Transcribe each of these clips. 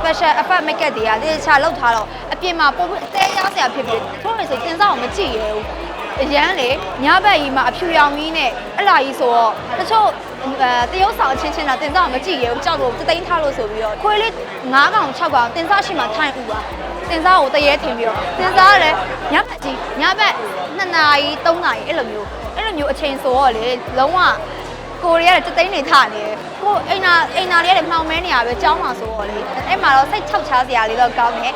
special effect makeup တွေကတေချာလောက်ထားတော့အပြင်မှာပုံအသေးရစရာဖြစ်ဖြစ်ထို့လို့ဆိုတင်စားအောင်မကြည့်ရဘူးအရန်လေညဘက်ကြီးမှာအဖြူရောင်ကြီးနဲ့အလားကြီးဆိုတော့တချို့အဲတရုပ်ဆောင်အချင်းချင်းတာတင်စားအောင်မကြည့်ရဘူးကြောက်လို့တသိန်းထားလို့ဆိုပြီးတော့ခွေးလေး9កောင်6កောင်တင်စားရှိမှထိုင်ဥပါတင်စားကိုတရေထင်ပြီးတော့တင်စားရတယ်ညဘက်ကြီးညဘက်2နာရီ3နာရီအဲ့လိုမျိုးအဲ့လိုမျိုးအချိန်ဆိုတော့လေလုံးဝကိုရီးယားတသိန်းနေထနေတယ် ကိုအိမ်နာအိမ်နာလေးကမှောင်မဲနေရပဲကြောင်းမှာဆိုတော့လေအဲ့မှာတော့စိတ်ချောက်ချားစရာလေးတော့ကောင်းတယ်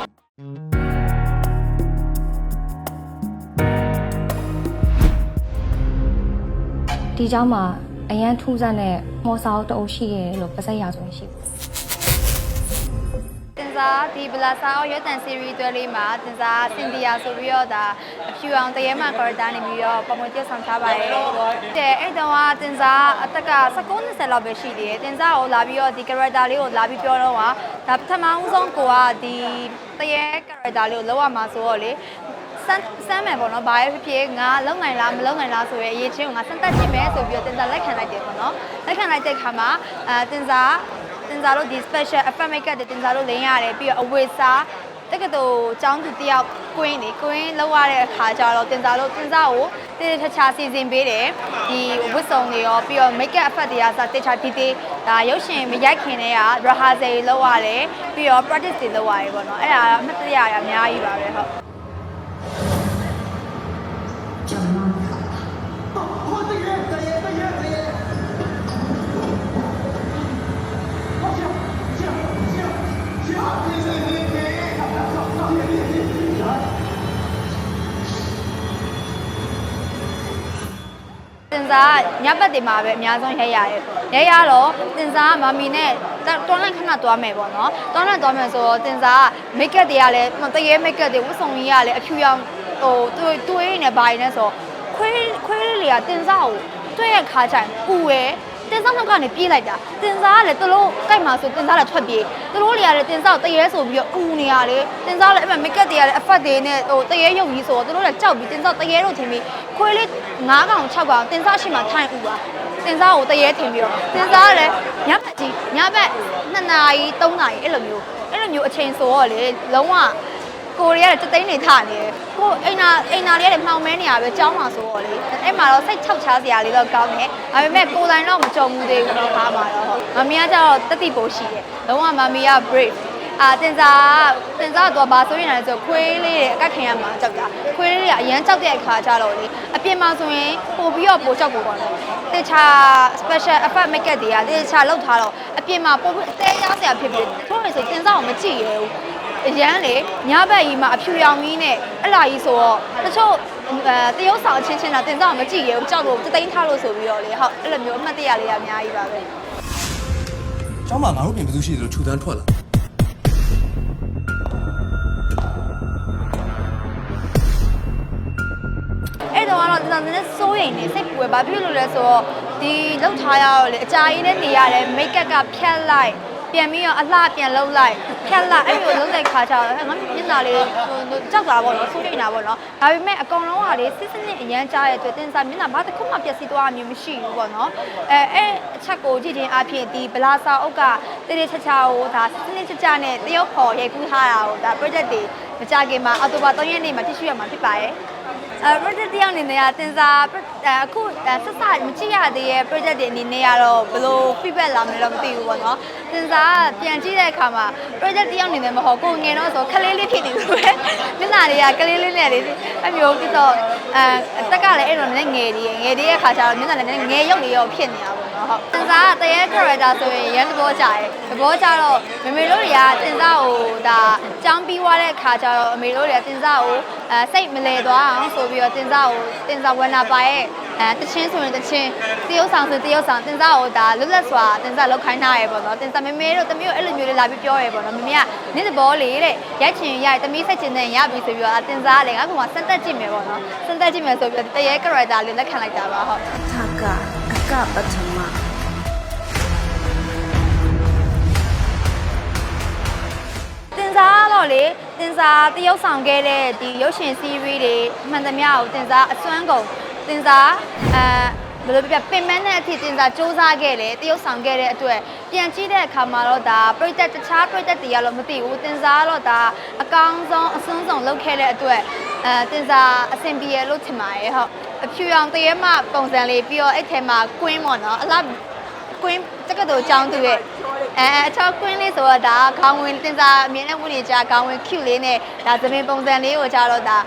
ဒီเจ้าမှာအရန်ထူးဆန်းတဲ့မော်စာအုပ်တအုပ်ရှိရတယ်လို့ပါစက်ရဆိုရင်ရှိတယ် တင် စားဒီဘလာစာအောရွက်တန် series တွဲလေးမှာတင်စားစင်တီယာဆိုပြီးတော့ဒါအဖြူအောင်တရေမှ character နေပြီးတော့ပုံမှန်ပြဆောင်ထားပါတယ်တဲ့အဲ့တုန်းကတင်စားအသက်က19 20လောက်ပဲရှိသေးတယ်တင်စားကိုလာပြီးတော့ဒီ character လေးကိုလာပြီးပြောတော့ကဒါပထမဦးဆုံးကိုကဒီတရေ character လေးကိုလောက်ရမှာဆိုတော့လေစမ်းစမ်းမယ်ပေါ့နော်ဘာပဲဖြစ်ဖြစ်ငါလုံနိုင်လားမလုံနိုင်လားဆိုရယ်အရေးချင်းကိုငါစမ်းသပ်ကြည့်မယ်ဆိုပြီးတော့တင်စားလက်ခံလိုက်တယ်ပေါ့နော်လက်ခံလိုက်တဲ့ခါမှာအဲတင်စား တင်စားတို့ဒီ special effect makeup တွေတင်စားတို့လင်းရတယ်ပြီးတော့အဝတ်စားတက္ကသိုလ်ကျောင်းသူတယောက်ကွင်းနေကွင်းလောက်ရတဲ့အခါကျတော့တင်စားတို့တင်စားကိုတည်တည်ချာချာစီစဉ်ပေးတယ်ဒီဝတ်စုံတွေရောပြီးတော့ makeup effect တွေကစတခြားဒီဒီဒါရုပ်ရှင်မရိုက်ခင်တည်းက rehearsal တွေလုပ်ရတယ်ပြီးတော့ practice တွေလုပ်ရတယ်ပေါ့နော်အဲ့ဒါအမှတ်တရရအများကြီးပါပဲဟုတ်တ င်စားညဘက်တွေမှာပဲအများဆုံးရိုက်ရတယ်။ရိုက်ရတော့တင်စားကမမီနဲ့တွန်းလန့်ခဏသွားမယ်ပေါ့နော်။တွန်းလန့်သွားမယ်ဆိုတော့တင်စားကမိတ်ကပ်တွေကလည်းတရေမိတ်ကပ်တွေဝတ်စုံကြီးကလည်းအဖြူရောင်ဟိုတွေးတွေးနေဘာနေဆိုခွေးခွေးလေးတွေကတင်စားကိုတွေ့ရခါချိုင်ပူရယ် တင်စားနောက်ကနေပြေးလိုက်တာတင်စားကလည်းသူတို့ကြိုက်မှာဆိုတင်စားလည်းထွက်ပြေးသူတို့တွေကလည်းတင်စားကိုတရေဆိုပြီးတော့အူနေရတယ်တင်စားလည်းအဲ့မှာမိတ်ကပ်တွေကလည်း effect တွေနဲ့ဟိုတရေရုပ်ကြီးဆိုတော့သူတို့လည်းကြောက်ပြီးတင်စားတရေလို့ထင်ပြီးခွေးလေး9កောင်6កောင်တင်စားရှိမှထိုင်ဥပါတင်စားကိုတရေထင်ပြီးတော့တင်စားကလည်းညဘက်ကြီးညဘက်2နာရီ3နာရီအဲ့လိုမျိုးအဲ့လိုမျိုးအချိန်ဆိုတော့လေလုံးဝ ကိုရီးယားတသိန်းနေထနေတယ်ကိုအိမ်နာအိမ်နာလေးကမှောင်မဲနေရပဲကြောင်းမှာဆိုတော့လေအဲ့မှာတော့စိတ်ချောက်ချားစရာလေးတော့ကောင်းတယ်ဒါပေမဲ့ကိုယ်တိုင်တော့မကြုံဘူးသေးဘူးတော့ခါမှာတော့ဟုတ်မမီးကကျတော့တတိပိုရှိတယ်လုံးဝမမီးက brave အာတင်စားတင်စားတော့ဘာဆိုရင်လဲဆိုခွေးလေးတွေအကတ်ခံရမှာကြောက်တာခွေးလေးတွေကအရန်ကြောက်တဲ့အခါကျတော့လေအပြင်မှာဆိုရင်ပို့ပြီးတော့ပိုကြောက်ပိုပေါ့နော် တေချာ special effect makeup တွေကတေချာလောက်ထားတော့အပြင်မှာပုံအသေးရစရာဖြစ်ပြီးထို့မယ်ဆိုတင်စားအောင်မကြည့်ရဘူးအရန်လေညဘက်ကြီးမှာအဖြူရောင်ကြီးနဲ့အဲ့လာကြီးဆိုတော့တချို့အဲတရုတ်ဆောင်အချင်းချင်းတာတင်စားအောင်မကြည့်ရဘူးကြောက်လို့တသိန်းထားလို့ဆိုပြီးတော့လေဟုတ်အဲ့လိုမျိုးအမှတ်တရလေးကအများကြီးပါပဲကျောင်းမှာငါတို့ပြင်ဘယ်သူရှိသလိုခြူတန်းထွက်လာ တော့ကတော့ကျွန်တော်နည်းနည်းစိုးရိမ်နေစိတ်ပူပဲဘာဖြစ်လို့လဲဆိုတော့ဒီလောက်ထားရတော့လေအကြာကြီးနဲ့နေရတယ်မိတ်ကပ်ကဖြတ်လိုက်ပြန်ပြီးတော့အလှပြန်လှုပ်လိုက်ဖြတ်လိုက်အဲ့လိုလှုပ်တဲ့ခါကျတော့ငါမျက်နှာလေးဟိုကြောက်တာပေါ့နော်စိုးရိမ်တာပေါ့နော်ဒါပေမဲ့အကောင်လုံးကလေစစ်စစ်နဲ့အရန်ကြားရဲ့အတွက်တင်စားမျက်နှာဘာတစ်ခုမှပျက်စီးသွားတာမျိုးမရှိဘူးပေါ့နော်အဲအဲ့အချက်ကိုကြည့်ချင်းအဖြစ်ဒီဗလာစာအုပ်ကတရေချာချာကိုဒါစနစ်ချာချာနဲ့တရုတ်ဖော်ရိုက်ကူးထားတာကိုဒါ project တွေမကြခင်မှာအော်တိုဘာ3ရက်နေ့မှာတ िश ရမှာဖြစ်ပါရဲ့ အဲ project တယောက်အနေနဲ့ကတင်စား အခုဆက်စမကြည့်ရသေးရဲ့ project တွေအနေနဲ့ကတော့ဘယ်လို feedback လာမလဲတော့မသိဘူးပေါ့နော်တင်စားကပြန်ကြည့်တဲ့အခါမှာ project တယောက်အနေနဲ့မဟုတ်ကိုငယ်တော့ဆိုခလေးလေးဖြစ်နေလို့ပဲမျက်နှာတွေကကလေးလေးနဲ့လေအမျိုးပြီးတော့အဲအသက်ကလည်းအဲ့လိုနဲ့ငယ်သေးငယ်သေးတဲ့အခါကျတော့မျက်နှာလည်းငယ်ရုပ်လေးရောဖြစ်နေတာပေါ့နော်ဟုတ်တင်စားကတရေ character ဆိုရင်ရန်သဘောကြတယ်သဘောကြတော့မမေတို့တွေကတင်စားကိုဒါចောင်းပြီးွားတဲ့အခါကျတော့အမေတို့တွေကတင်စားကိုအဲစိတ်မလဲသွားအောင်ဆိုပြီးတော့တင်စားကိုတင်စားဝနာပါရဲ့ အဲတချင်းဆိုရင်တချင်းတရုပ်ဆောင်ဆိုတရုပ်ဆောင်တင်စားကိုဒါလွတ်လပ်စွာတင်စားလောက်ခိုင်းထားရဲပေါ့နော်တင်စားမေမေတို့တမီးတို့အဲ့လိုမျိုးလေးလာပြီးပြောရဲပေါ့နော်မမေကနင့်သဘောလေးတဲ့ရိုက်ချင်ရိုက်တမီးစိတ်ချင်တဲ့ရပြီဆိုပြီးတော့တင်စားလည်းငါကမှစမ်းသက်ကြည့်မယ်ပေါ့နော်စမ်းသက်ကြည့်မယ်ဆိုပြီးတော့တရေ character လေးလက်ခံလိုက်တာပါဟုတ်ထာကအကပထမတင်စားတော့လေတင်စားတရုပ်ဆောင်ခဲ့တဲ့ဒီရုပ်ရှင် series တွေမှန်သမျှကိုတင်စားအစွမ်းကုန် တင်စားအဲဘယ်လိုပြပြပင်မနဲ့အထိတင်စားစူးစမ်းခဲ့တယ်တရုပ်ဆောင်ခဲ့တဲ့အတွက်ပပြန်ကြည့်တဲ့အခါမှာတော့ဒါပြိသက်တခြားပြိသက်တွေကတော့မသိဘူးတင်စားတော့ဒါအကောင်းဆုံးအစွန်းဆုံးလုပ်ခဲ့တဲ့အတွက်အဲတင်စားအဆင်ပြေရလို့ထင်ပါတယ်ဟုတ်အဖြူရောင်တရေမပုံစံလေးပြီးတော့အဲ့ထဲမှာကွင်းပေါ့နော်အလားကွင်းတက္ကသိုလ်ကျောင်းသူရဲ့အဲအချောကွင်းလေးဆိုတော့ဒါခေါင်းဝင်တင်စားအမြင်နဲ့ဝင်နေကြခေါင်းဝင် cute လေးနဲ့ဒါသမင်ပုံစံလေးကိုကြတော့ဒါ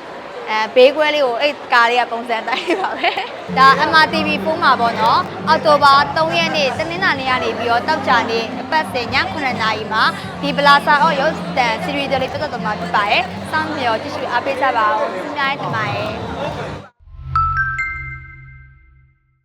အဲဘေးခွဲလေးကိုအဲ့ကားလေးကပုံစံတိုင်းပါပဲဒါ MRTV ဖုန်းမှာပေါ့နော်အော်တိုဘာ3ရက်နေ့တနင်္လာနေ့ကနေပြီးတော့တောက်ကြနေ့အပတ်စဉ်ည9:00နာရီမှာဒီပလာစာအော်ရုပ်တန် series လေးတက်တက်တော်မှာဖြစ်ပါတယ်စောင့်မျှော်ကြည့်ရှုအားပေးကြပါဦးအများကြီးတင်ပါတယ်